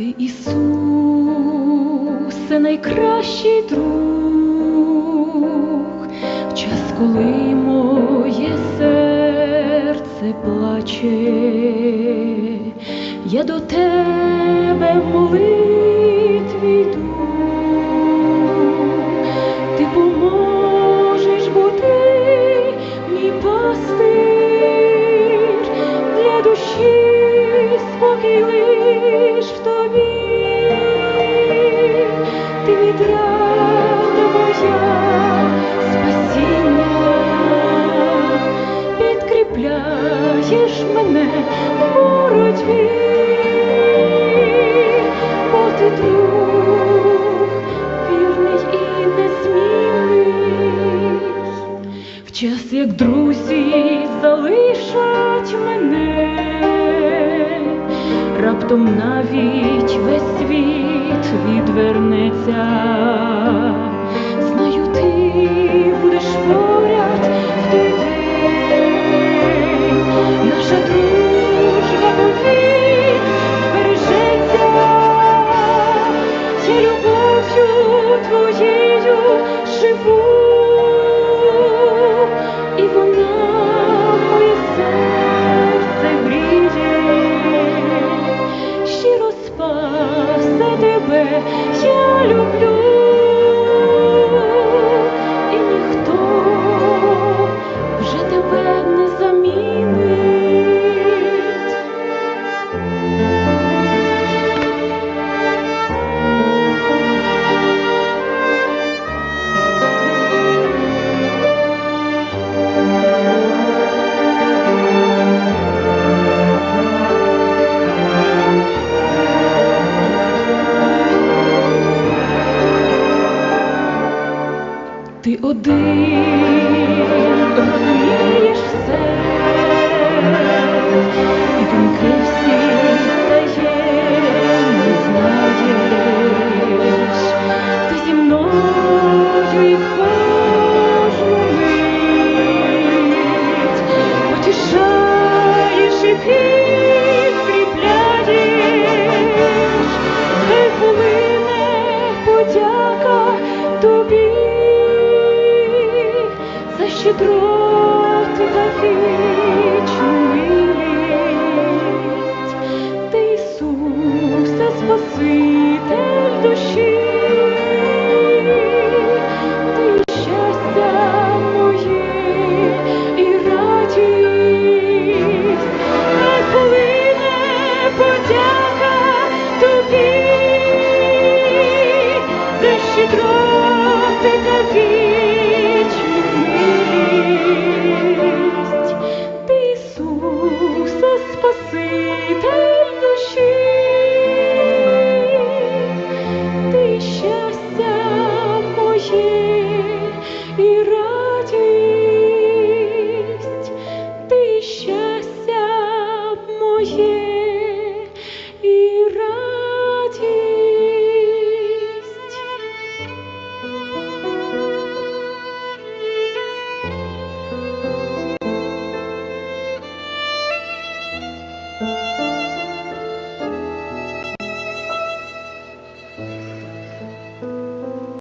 Ти, Ісусе, найкращий друг, в час, коли серце плаче, я до тебе в молитві йду. вірний і несміливий, в час, як друзі залишать мене, раптом навіть весь світ відвернеться. 殊途一路是不 Ти один розумієш все і думки всі. щедроти захичу милість, ти Ісусе, спаситель душі. щастя моє і радість, ти щастя моє і радість.